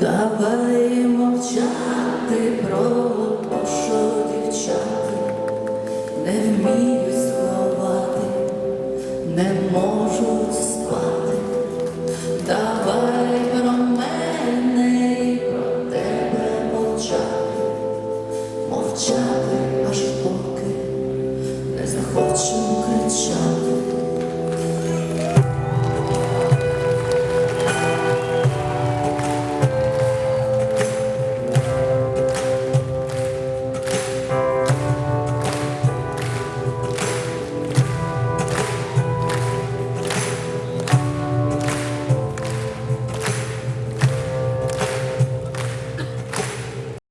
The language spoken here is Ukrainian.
Давай мовчати про пошу дівчата, не вмію сховати, не можу спати, давай про мене про тебе мовчати, мовчати аж поки хочу кричати.